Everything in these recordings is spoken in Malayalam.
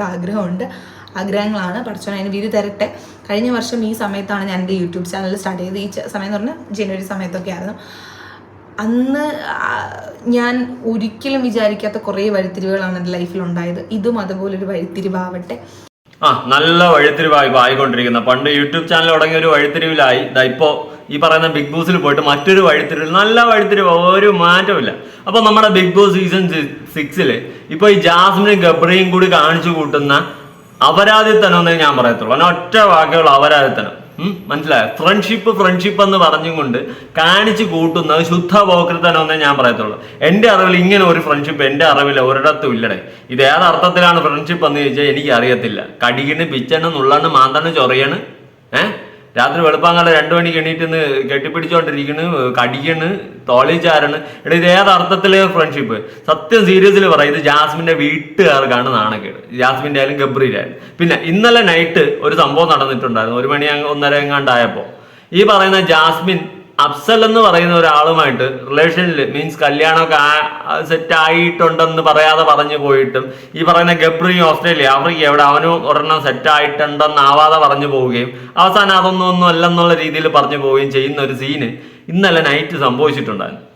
ആഗ്രഹമുണ്ട്. ആഗ്രഹങ്ങളാണ് പഠിച്ചോൻ അതിന് വിധി തരട്ടെ. കഴിഞ്ഞ വർഷം ഈ സമയത്താണ് ഞാൻ എന്റെ യൂട്യൂബ് ചാനൽ സ്റ്റാർട്ട് ചെയ്തത്. ഈ സമയം എന്ന് പറഞ്ഞാൽ ജനുവരി സമയത്തൊക്കെ ആയിരുന്നു അന്ന് ഞാൻ ഒരിക്കലും വിചാരിക്കാത്ത കുറേ വഴിത്തിരിവുകളാണ് എന്റെ ലൈഫിൽ ഉണ്ടായത് ഇതും അതുപോലെ ഒരു വഴിത്തിരിവാവട്ടെ. ആ നല്ല വഴിത്തിരിവായി ആയിക്കൊണ്ടിരിക്കുന്ന പണ്ട് യൂട്യൂബ് ചാനൽ തുടങ്ങിയ ഒരു വഴിത്തിരിവിലായി. ഇതാ ഇപ്പോ ഈ പറയുന്ന ബിഗ് ബോസിൽ പോയിട്ട് മറ്റൊരു വഴിത്തിരിവിൽ നല്ല വഴിത്തിരിവ് ഒരു മാറ്റമില്ല അപ്പൊ നമ്മുടെ ബിഗ് ബോസ് സീസൺ സിക്സിൽ ഇപ്പൊ ഈ ജാസ്മിനും ഗബ്രിയും കൂടി കാണിച്ചു കൂട്ടുന്ന അപരാധിത്തനം എന്നേ ഞാൻ പറയത്തുള്ളൂ. അങ്ങനെ ഒറ്റ വാക്കുകൾ അപരാധിത്തനം മനസ്സിലായ? ഫ്രണ്ട്ഷിപ്പ് ഫ്രണ്ട്ഷിപ്പ് എന്ന് പറഞ്ഞും കൊണ്ട് കാണിച്ചു കൂട്ടുന്നത് ശുദ്ധ പോക്കൃത്തനം എന്നേ ഞാൻ പറയത്തുള്ളൂ. എന്റെ അറിവിൽ ഇങ്ങനെ ഒരു ഫ്രണ്ട്ഷിപ്പ് എന്റെ അറിവിൽ ഒരിടത്തും ഇല്ലടേ. ഇത് ഏതർത്ഥത്തിലാണ് ഫ്രണ്ട്ഷിപ്പ് എന്ന് ചോദിച്ചാൽ എനിക്ക് അറിയത്തില്ല കടികിന് പിച്ചണ് നുള്ളണ് മാന്തണ് ചൊറിയണ് ഏഹ് രാത്രി വെളുപ്പാങ്കാലം രണ്ടു മണിക്ക് എണീറ്റ് കെട്ടിപ്പിടിച്ചോണ്ടിരിക്കണ് കടിക്കണ് തോളി ചാരണ്. എടാ ഇത് ഏത് അർത്ഥത്തിലെ ഫ്രണ്ട്ഷിപ്പ് സത്യം സീരിയസിൽ പറയാം ഇത് ജാസ്മിന്റെ വീട്ടുകാർക്കാണ് നാണക്കേട്. ജാസ്മിന്റെ ആയാലും ഗബ്രിയുടെ ആയാലും. പിന്നെ ഇന്നലെ നൈറ്റ് ഒരു സംഭവം നടന്നിട്ടുണ്ടായിരുന്നു. ഒരു മണി ഒന്നര എങ്ങാണ്ടായപ്പോ ഈ പറയുന്ന ജാസ്മിൻ അഫ്സൽ എന്ന് പറയുന്ന ഒരാളുമായിട്ട് റിലേഷനിൽ മീൻസ് കല്യാണമൊക്കെ സെറ്റ് ആയിട്ടുണ്ടെന്ന് പറയാതെ പറഞ്ഞു പോയിട്ടും ഈ പറയുന്ന ഗബ്രി ഓസ്ട്രേലിയ ആഫ്രിക്ക എവിടെ അവനും ഒരെണ്ണം സെറ്റ് ആയിട്ടുണ്ടെന്നാവാതെ പറഞ്ഞു പോവുകയും അവസാനം അതൊന്നും ഒന്നും അല്ലെന്നുള്ള രീതിയിൽ പറഞ്ഞു പോവുകയും ചെയ്യുന്ന ഒരു സീന് ഇന്നലെ നൈറ്റ് സംഭവിച്ചിട്ടുണ്ടായിരുന്നു.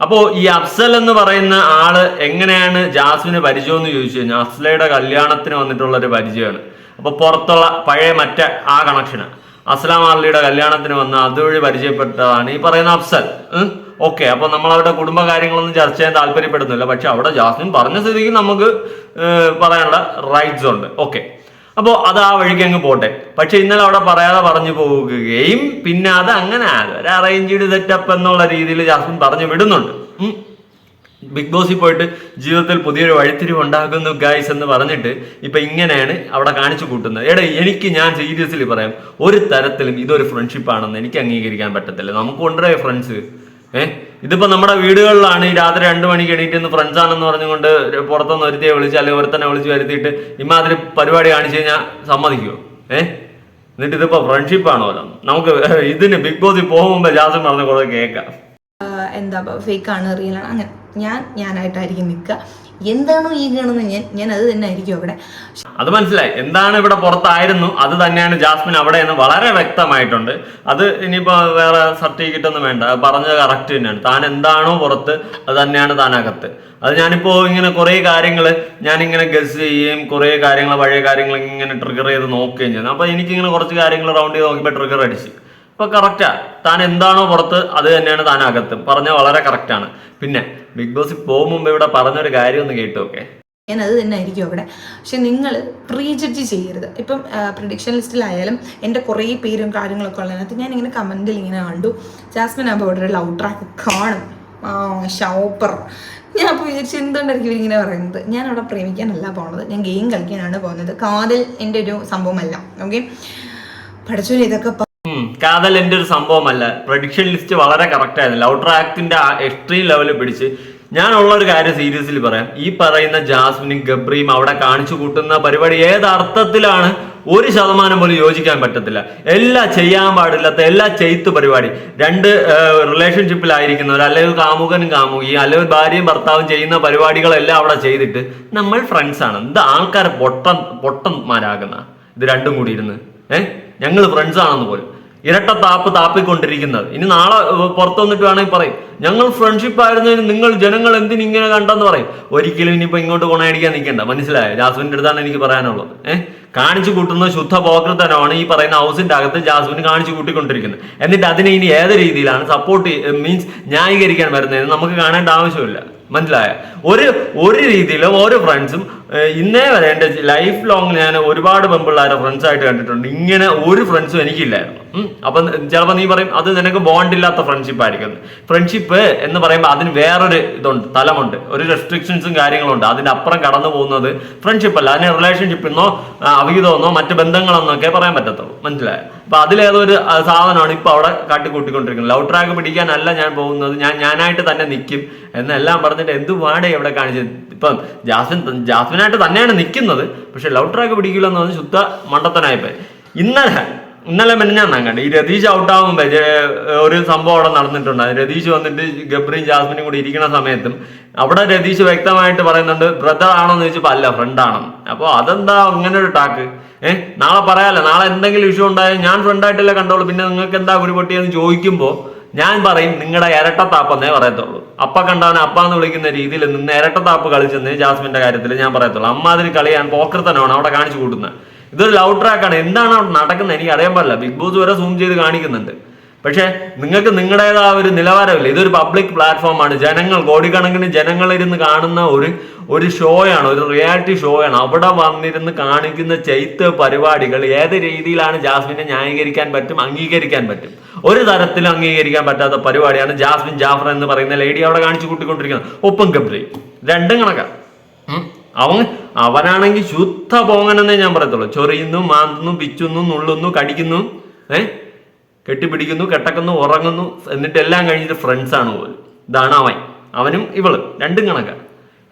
അപ്പോൾ ഈ അഫ്സൽ എന്ന് പറയുന്ന ആൾ എങ്ങനെയാണ് ജാസ്മിന് പരിചയം എന്ന് ചോദിച്ചു കഴിഞ്ഞാൽ അഫ്സലയുടെ കല്യാണത്തിന് വന്നിട്ടുള്ള ഒരു പരിചയമാണ്. അപ്പോൾ പുറത്തുള്ള പഴയ മറ്റേ ആ കണക്ഷന് അസ്ലാം അള്ളിയുടെ കല്യാണത്തിന് വന്ന് അതുവഴി പരിചയപ്പെട്ടതാണ് ഈ പറയുന്ന അഫ്സൽ. ഓക്കെ അപ്പൊ നമ്മൾ അവരുടെ കുടുംബ കാര്യങ്ങളൊന്നും ചർച്ച ചെയ്യാൻ താല്പര്യപ്പെടുന്നില്ല. പക്ഷെ അവിടെ ജാസ്മിൻ പറഞ്ഞ സ്ഥിതിക്ക് നമുക്ക് പറയാനുള്ള റൈറ്റ്സ് ഉണ്ട്. ഓക്കെ. അപ്പോൾ അത് ആ വഴിക്ക് അങ്ങ് പോട്ടെ. പക്ഷെ ഇന്നലെ അവിടെ പറയാതെ പറഞ്ഞു പോവുകയും പിന്നെ അത് അങ്ങനെ ഒരു അറേഞ്ച്ഡ് സെറ്റപ്പ് എന്നുള്ള രീതിയിൽ ജാസ്മിൻ പറഞ്ഞു വിടുന്നുണ്ട്. ബിഗ് ബോസിൽ പോയിട്ട് ജീവിതത്തിൽ പുതിയൊരു വഴിത്തിരിവ് ഉണ്ടാക്കുന്നു ഗൈസ് എന്ന് പറഞ്ഞിട്ട് ഇപ്പൊ ഇങ്ങനെയാണ് അവിടെ കാണിച്ചു കൂട്ടുന്നത്. എടാ എനിക്ക് ഞാൻ സീരിയസ്ലി പറയാം ഒരു തരത്തിലും ഇതൊരു ഫ്രണ്ട്ഷിപ്പ് ആണെന്ന് എനിക്ക് അംഗീകരിക്കാൻ പറ്റത്തില്ല. നമുക്ക് ഉണ്ടായ ഫ്രണ്ട്സ് ഏഹ് ഇതിപ്പോ നമ്മുടെ വീടുകളിലാണ് ഈ രാത്രി രണ്ട് മണിക്ക് എണീറ്റ് ഫ്രണ്ട്സ് ആണെന്ന് പറഞ്ഞുകൊണ്ട് പുറത്തുനിന്ന് ഒരുത്തിയെ വിളിച്ച് അല്ലെങ്കിൽ ഒരുത്തനെ വിളിച്ച് വരുത്തിയിട്ട് ഇമാതിരി പരിപാടി കാണിച്ചു കഴിഞ്ഞാൽ സമ്മതിക്കുമോ ഏഹ് എന്നിട്ട് ഇതിപ്പോ ഫ്രണ്ട്ഷിപ്പ് ആണോ? നമുക്ക് ഇതിന് ബിഗ് ബോസിൽ പോകുമ്പോ ജാസ്മിൻ പറഞ്ഞ കുറെ കേൾക്കാം. എന്താ ഫേക്ക് ആണ് റിയലാണ് അങ്ങനെ. ഞാൻ ഞാനായിട്ടായിരിക്കും നിൽക്കുക. എന്താണോ ഈ കാണുന്നത് ഞാൻ ഞാൻ അത് തന്നെ ആയിരിക്കും അവിടെ. അത് മനസ്സിലായി. എന്താണ് ഇവിടെ പുറത്തായിരുന്നു അത് തന്നെയാണ് ജാസ്മിൻ അവിടെ എന്ന് വളരെ വ്യക്തമായിട്ടുണ്ട്. അത് ഇനിയിപ്പോ വേറെ സർട്ടിഫിക്കറ്റ് ഒന്നും വേണ്ട. പറഞ്ഞത് കറക്റ്റ് തന്നെയാണ്. താൻ എന്താണോ പുറത്ത് അത് തന്നെയാണ് താൻ അകത്ത്. അത് ഞാനിപ്പോ ഇങ്ങനെ കുറെ കാര്യങ്ങൾ ഞാനിങ്ങനെ ഗസ് ചെയ്യുകയും കുറെ കാര്യങ്ങൾ പഴയ കാര്യങ്ങൾ ഇങ്ങനെ ട്രിഗർ ചെയ്ത് നോക്കുകയും ചെയ്യുന്നു അപ്പൊ എനിക്കിങ്ങനെ കുറച്ച് കാര്യങ്ങൾ റൗണ്ട് ചെയ്ത് നോക്കിയപ്പോൾ ട്രിഗർ അടിച്ച്. ഇപ്പൊ കറക്റ്റാ താൻ എന്താണോ പുറത്ത് അത് തന്നെയാണ് താൻ അകത്ത്. പറഞ്ഞ വളരെ കറക്റ്റാണ് പിന്നെ ബിഗ് ബോസിൽ പോകും മുമ്പ് ഇവിടെ പറഞ്ഞൊരു കാര്യം ഒന്ന് കേട്ടു ഓക്കെ? ഞാൻ അത് തന്നെ ആയിരിക്കും അവിടെ. പക്ഷെ നിങ്ങൾ പ്രീ ജഡ്ജ് ചെയ്യരുത്. ഇപ്പം പ്രഡിക്ഷൻ ലിസ്റ്റിലായാലും എന്റെ കുറേ പേരും കാര്യങ്ങളൊക്കെ ഉള്ളതിനകത്ത് ഞാൻ ഇങ്ങനെ കമന്റിൽ ഇങ്ങനെ കണ്ടു. ജാസ്മിൻ ഒരു ലവ് ട്രാക്ക് കാണും. ആ ഷോപ്പർ ഞാൻ അപ്പോൾ വിചാരിച്ചു എന്തുകൊണ്ടായിരിക്കും ഇവരിങ്ങനെ പറയുന്നത്? ഞാൻ അവിടെ പ്രേമിക്കാനല്ല പോണത്. ഞാൻ ഗെയിം കളിക്കാനാണ് പോകുന്നത്. കാതൽ എന്റെ ഒരു സംഭവമല്ല. ഓക്കെ? പഠിച്ചു ഇതൊക്കെ. കാതൽ എന്റെ ഒരു സംഭവമല്ല. പ്രഡിക്ഷൻ ലിസ്റ്റ് വളരെ കറക്റ്റ് ആയിരുന്നു. ലവ് ട്രാക്കിന്റെ എക്സ്ട്രീം ലെവലിൽ പിടിച്ച് ഞാൻ ഉള്ള ഒരു കാര്യം സീരിയസിൽ പറയാം. ഈ പറയുന്ന ജാസ്മിനും ഗബ്രിയും അവിടെ കാണിച്ചു കൂട്ടുന്ന പരിപാടി ഏതർത്ഥത്തിലാണ് ഒരു ശതമാനം പോലും യോജിക്കാൻ പറ്റത്തില്ല. എല്ലാം ചെയ്യാൻ പാടില്ലാത്ത എല്ലാ ചെയ്ത്ത് പരിപാടി. രണ്ട് റിലേഷൻഷിപ്പിലായിരിക്കുന്നവർ അല്ലെങ്കിൽ കാമുകനും കാമുകിയും അല്ലെങ്കിൽ ഭാര്യയും ഭർത്താവും ചെയ്യുന്ന പരിപാടികളെല്ലാം അവിടെ ചെയ്തിട്ട് നമ്മൾ ഫ്രണ്ട്സ് ആണ്. എന്താ ആൾക്കാരെ പൊട്ടൻ പൊട്ടന്മാരാകുന്ന? ഇത് രണ്ടും കൂടി ഇരുന്ന്. ഏഹ് ഞങ്ങൾ ഫ്രണ്ട്സ് ആണെന്ന് പോലും. ഇരട്ട താപ്പ് താപ്പിക്കൊണ്ടിരിക്കുന്നത്. ഇനി നാളെ പുറത്തു വന്നിട്ട് വേണമെങ്കിൽ പറയും ഞങ്ങൾ ഫ്രണ്ട്ഷിപ്പ് ആയിരുന്നു നിങ്ങൾ ജനങ്ങൾ എന്തിന് ഇങ്ങനെ കണ്ടെന്ന് പറയും. ഒരിക്കലും ഇനിയിപ്പോ ഇങ്ങോട്ട് കൊണയടിക്കാൻ നിൽക്കണ്ട. മനസ്സിലായോ? ജാസ്മിന്റെ അടുത്താണ് എനിക്ക് പറയാനുള്ളത്. ഏഹ് കാണിച്ചു കൂട്ടുന്ന ശുദ്ധ പോകൃതനമാണ് ഈ പറയുന്ന ഹൗസിന്റെ അകത്ത് ജാസ്മിന് കാണിച്ചു കൂട്ടിക്കൊണ്ടിരിക്കുന്നത്. എന്നിട്ട് അതിനെ ഇനി ഏത് രീതിയിലാണ് സപ്പോർട്ട് മീൻസ് ന്യായീകരിക്കാൻ വരുന്നതെന്ന് നമുക്ക് കാണേണ്ട ആവശ്യമില്ല. മനസ്സിലായ? ഒരു ഒരു രീതിയിലും ഓരോ ഫ്രണ്ട്സും ഇന്നേ വരെ എന്റെ ലൈഫ് ലോങ് ഞാൻ ഒരുപാട് പെമ്പിള്ളേരെ ഫ്രണ്ട്സ് ആയിട്ട് കണ്ടിട്ടുണ്ട്. ഇങ്ങനെ ഒരു ഫ്രണ്ട്സും എനിക്കില്ലായിരുന്നു. അപ്പം ചിലപ്പോൾ നീ പറയും അത് നിനക്ക് ബോണ്ട് ഇല്ലാത്ത ഫ്രണ്ട്ഷിപ്പ് ആയിരിക്കും. ഫ്രണ്ട്ഷിപ്പ് എന്ന് പറയുമ്പോൾ അതിന് വേറൊരു ഇതുണ്ട് തലമുണ്ട്. ഒരു റെസ്ട്രിക്ഷൻസും കാര്യങ്ങളുണ്ട്. അതിന്റെ അപ്പുറം കടന്നു പോകുന്നത് ഫ്രണ്ട്ഷിപ്പ് അല്ല. അതിന് റിലേഷൻഷിപ്പ് എന്നോ അവിഹിതമെന്നോ മറ്റ് ബന്ധങ്ങളെന്നൊക്കെ പറയാൻ പറ്റത്തുള്ളൂ. മനസ്സിലായോ? അപ്പൊ അതിലേതോ ഒരു സാധനമാണ് ഇപ്പൊ അവിടെ കാട്ടിക്കൂട്ടിക്കൊണ്ടിരിക്കുന്നത്. ലൗ ട്രാക്ക് പിടിക്കാനല്ല ഞാൻ പോകുന്നത്. ഞാൻ ഞാനായിട്ട് തന്നെ നിൽക്കും എന്നെല്ലാം പറഞ്ഞിട്ട് എന്ത് എന്തുവാടേ ഇവിടെ കാണിച്ചത് ഇപ്പം ജാസ്മിൻ ജാസ്മിനായിട്ട് തന്നെയാണ് നിൽക്കുന്നത് പക്ഷെ ലൗ ട്രാക്ക് പിടിക്കില്ല എന്ന് പറഞ്ഞ് ശുദ്ധ മണ്ടത്തനായപ്പോ ഇന്നലെ ഇന്നലെ മെനഞ്ഞാന്നാ കണ്ടത് ഈ രതീഷ് ഔട്ടാകുമ്പോ ഒരു സംഭവം അവിടെ നടന്നിട്ടുണ്ട്. രതീഷ് വന്നിട്ട് ഗബ്രിയും ജാസ്മിനും കൂടി ഇരിക്കുന്ന സമയത്തും അവിടെ രതീഷ് വ്യക്തമായിട്ട് പറയുന്നുണ്ട് ബ്രദർ ആണോന്ന് ചോദിച്ചപ്പോ അല്ല ഫ്രണ്ട് ആണെന്ന് അപ്പൊ അതെന്താ അങ്ങനെ ഒരു ടാക്ക് ഏഹ് നാളെ പറയാലോ? നാളെ എന്തെങ്കിലും ഇഷ്യൂ ഉണ്ടായാൽ ഞാൻ ഫ്രണ്ടായിട്ടല്ലേ കണ്ടോളൂ. പിന്നെ നിങ്ങൾക്ക് എന്താ കുരുപൊട്ടിയെന്ന് ചോദിക്കുമ്പോൾ ഞാൻ പറയും നിങ്ങളുടെ ഇരട്ട ഇരട്ടത്താപ്പെന്നേ പറയത്തുള്ളൂ. അപ്പ കണ്ടാണ് അപ്പ എന്ന് വിളിക്കുന്ന രീതിയിൽ നിന്ന് ഇരട്ടത്താപ്പ് കളിച്ചെന്ന് ജാസ്മിന്റെ കാര്യത്തിൽ ഞാൻ പറയത്തുള്ളൂ. അമ്മാതിരി കളി ഞാൻ പോക്കർത്തനമാണ് അവിടെ കാണിച്ചു കൂട്ടുന്നത്. ഇതൊരു ലവ് ട്രാക്കാണ് എന്താണ് അവിടെ നടക്കുന്നത്? എനിക്ക് അറിയാൻ പാടില്ല. ബിഗ് ബോസ് വരെ സൂം ചെയ്ത് കാണിക്കുന്നുണ്ട്. പക്ഷേ നിങ്ങൾക്ക് നിങ്ങളുടേതായ ഒരു നിലവാരമില്ല. ഇതൊരു പബ്ലിക് പ്ലാറ്റ്ഫോമാണ് ജനങ്ങൾ കോടിക്കണക്കിന് ജനങ്ങളിരുന്ന് കാണുന്ന ഒരു ഒരു ഷോയാണ് ഒരു റിയാലിറ്റി ഷോയാണ് അവിടെ വന്നിരുന്ന് കാണിക്കുന്ന ചെയ്ത്ത് പരിപാടികൾ ഏത് രീതിയിലാണ് ജാസ്മിനെ ന്യായീകരിക്കാൻ പറ്റും അംഗീകരിക്കാൻ പറ്റും? ഒരു തരത്തിലും അംഗീകരിക്കാൻ പറ്റാത്ത പരിപാടിയാണ് ജാസ്മിൻ ജാഫർ എന്ന് പറയുന്ന ലേഡി അവിടെ കാണിച്ചു കൂട്ടിക്കൊണ്ടിരിക്കുന്നത്. ഒപ്പം കബ്രി. രണ്ടും കണക്കാ. ഉം. അവൻ അവനാണെങ്കിൽ ശുദ്ധ പോങ്ങനെന്നേ ഞാൻ പറയത്തുള്ളൂ. ചൊറിയുന്നു മാന്തുന്നു പിച്ചുന്നു നുള്ളുന്നു കടിക്കുന്നു ഏ? കെട്ടിപ്പിടിക്കുന്നു കെട്ടക്കുന്നു ഉറങ്ങുന്നു എന്നിട്ട് എല്ലാം കഴിഞ്ഞിട്ട് ഫ്രണ്ട്സ് ആണ് പോലും ഇതാണ് അവൻ. അവനും ഇവൾ. രണ്ടും കണക്കാണ്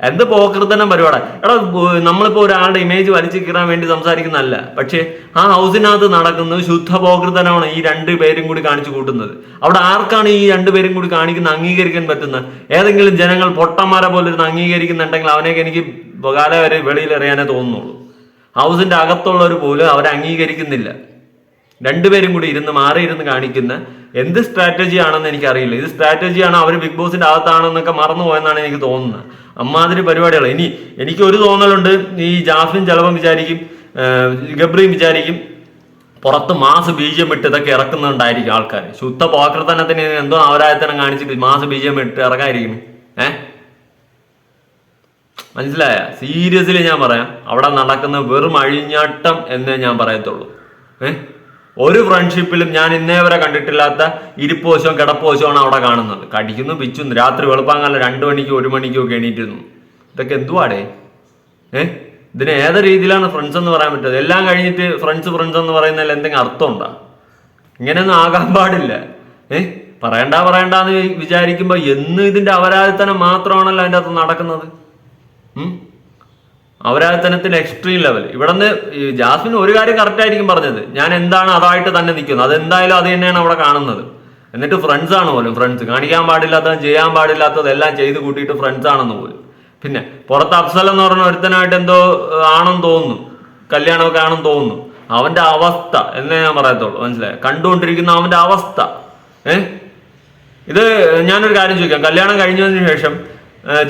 എന്ത് പോകൃതനം പരിപാടി. എടാ നമ്മളിപ്പോ ഒരാളുടെ ഇമേജ് വലിച്ചു കീറാൻ വേണ്ടി സംസാരിക്കുന്നതല്ല. പക്ഷേ ആ ഹൗസിനകത്ത് നടക്കുന്നത് ശുദ്ധ പോകൃതനമാണ് ഈ രണ്ട് പേരും കൂടി കാണിച്ചു കൂട്ടുന്നത്. അവിടെ ആർക്കാണ് ഈ രണ്ട് പേരും കൂടി കാണിക്കുന്ന അംഗീകരിക്കാൻ പറ്റുന്നത്? ഏതെങ്കിലും ജനങ്ങൾ പൊട്ടന്മാരെ പോലെ ഇരുന്ന് അംഗീകരിക്കുന്നുണ്ടെങ്കിൽ അവനെയൊക്കെ എനിക്ക് കാലം വരെ വെളിയിൽ എറിയാനേ തോന്നുന്നുള്ളൂ. ഹൗസിന്റെ അകത്തുള്ളവർ പോലും അവരെ അംഗീകരിക്കുന്നില്ല. രണ്ടുപേരും കൂടി ഇരുന്ന് മാറി ഇരുന്ന് കാണിക്കുന്ന എന്ത് സ്ട്രാറ്റജി ആണെന്ന് എനിക്കറിയില്ല. ഇത് സ്ട്രാറ്റജി ആണോ അവർ ബിഗ് ബോസിന്റെ അകത്താണെന്നൊക്കെ മറന്നു പോയെന്നാണ് എനിക്ക് തോന്നുന്നത്. അമ്മാതിരി പരിപാടികൾ ഇനി എനിക്ക് ഒരു തോന്നലുണ്ട്. ഈ ജാഫിൻ ചിലപ്പം വിചാരിക്കും ഗബ്രീം ഗബ്രിയും വിചാരിക്കും പുറത്ത് മാസ് ബീജം ഇട്ട് ഇതൊക്കെ ഇറക്കുന്നുണ്ടായിരിക്കും ആൾക്കാർ ശുദ്ധ പോക്രതനത്തിന് എന്തോ അവരായത്തനം കാണിച്ചിട്ട് മാസ് ബീജം ഇട്ട് ഇറങ്ങായിരിക്കും ഏ മനസ്സിലായ? സീരിയസ്ലി ഞാൻ പറയാം. അവിടെ നടക്കുന്ന വെറും അഴിഞ്ഞാട്ടം എന്നേ ഞാൻ പറയത്തുള്ളൂ. ഏ? ഒരു ഫ്രണ്ട്ഷിപ്പിലും ഞാൻ ഇന്നേ വരെ കണ്ടിട്ടില്ലാത്ത ഇരിപ്പോശവും കിടപ്പോശവുമാണ് അവിടെ കാണുന്നത്. കടിക്കുന്നു പിച്ചുന്നു. രാത്രി വെളുപ്പാങ്ങല്ല രണ്ടു മണിക്കും ഒരു മണിക്കും ഒക്കെ എണീറ്റിരുന്നു. ഇതൊക്കെ എന്തുവാടേ? ഏ? ഇതിന് ഏത് രീതിയിലാണ് ഫ്രണ്ട്സ് എന്ന് പറയാൻ പറ്റുന്നത് എല്ലാം കഴിഞ്ഞിട്ട് ഫ്രണ്ട്സ് ഫ്രണ്ട്സ് എന്ന് പറയുന്നതിൽ എന്തെങ്കിലും അർത്ഥമുണ്ടോ ഇങ്ങനെയൊന്നും ആകാൻ പാടില്ല. ഏ? പറയണ്ട പറയണ്ടെന്ന് വിചാരിക്കുമ്പോൾ എന്ന് ഇതിന്റെ അവരാധിത്തനം മാത്രമാണല്ലോ അതിന്റെ അകത്ത് നടക്കുന്നത്? ഉം? അപരാധത്തനത്തിന്റെ എക്സ്ട്രീം ലെവൽ ഇവിടുന്ന് ജാസ്മിൻ ഒരു കാര്യം കറക്റ്റ് ആയിരിക്കും പറഞ്ഞത്. ഞാൻ എന്താണ് അതായിട്ട് തന്നെ നിൽക്കുന്നത്? അതെന്തായാലും അത് തന്നെയാണ് അവിടെ കാണുന്നത്. എന്നിട്ട് ഫ്രണ്ട്സ് ആണ് പോലും ഫ്രണ്ട്സ് കാണിക്കാൻ പാടില്ലാത്തത് ചെയ്യാൻ പാടില്ലാത്തത് എല്ലാം ചെയ്ത് കൂട്ടിയിട്ട് ഫ്രണ്ട്സ് ആണെന്ന് പോലും. പിന്നെ പുറത്ത് അഫ്സൽ എന്ന് പറഞ്ഞ ഒരുത്തനായിട്ട് എന്തോ ആണെന്ന് തോന്നുന്നു. കല്യാണമൊക്കെ ആണെന്ന് തോന്നുന്നു. അവന്റെ അവസ്ഥ എന്നേ ഞാൻ പറയത്തുള്ളൂ. മനസ്സിലായി? കണ്ടുകൊണ്ടിരിക്കുന്ന അവന്റെ അവസ്ഥ. ഏഹ് ഇത് ഞാനൊരു കാര്യം ചോദിക്കാം. കല്യാണം കഴിഞ്ഞതിന് ശേഷം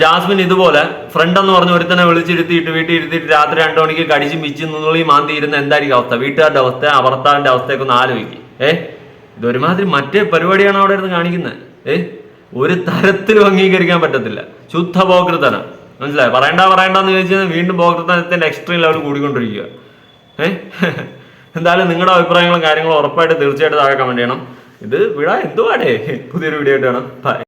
ജാസ്മിൻ ഇതുപോലെ ഫ്രണ്ട് എന്ന് പറഞ്ഞ ഒരുത്തനെ വിളിച്ചിരുത്തിയിട്ട് വീട്ടിൽ ഇരുത്തിയിട്ട് രാത്രി രണ്ടു മണിക്ക് കടിച്ചും പിച്ചും നുള്ളി മാന്തി ഇരുന്ന എന്തായിരിക്കും അവസ്ഥ? വീട്ടുകാരുടെ അവസ്ഥ ആ ഭർത്താവിന്റെ അവസ്ഥയൊക്കെ ഒന്ന് ആലോചിക്കും. ഏ? ഇതൊരുമാതിരി മറ്റേ പരിപാടിയാണ് അവിടെ ഇരുന്ന് കാണിക്കുന്നത്. ഏ? ഒരു തരത്തിലും അംഗീകരിക്കാൻ പറ്റത്തില്ല. ശുദ്ധ പോകൃതനം മനസ്സിലായി? പറയണ്ട പറയണ്ടെന്ന് ചോദിച്ചാൽ വീണ്ടും പോകൃതനത്തിന്റെ എക്സ്ട്രീം ലെവൽ കൂടിക്കൊണ്ടിരിക്കുക. ഏ? എന്തായാലും നിങ്ങളുടെ അഭിപ്രായങ്ങളും കാര്യങ്ങളും ഉറപ്പായിട്ട് തീർച്ചയായിട്ടും താഴെ കമന്റ് ചെയ്യണം. ഇത് വിടാ എന്തുവാടേ? പുതിയൊരു വീഡിയോ ആയിട്ട് വേണം. ബൈ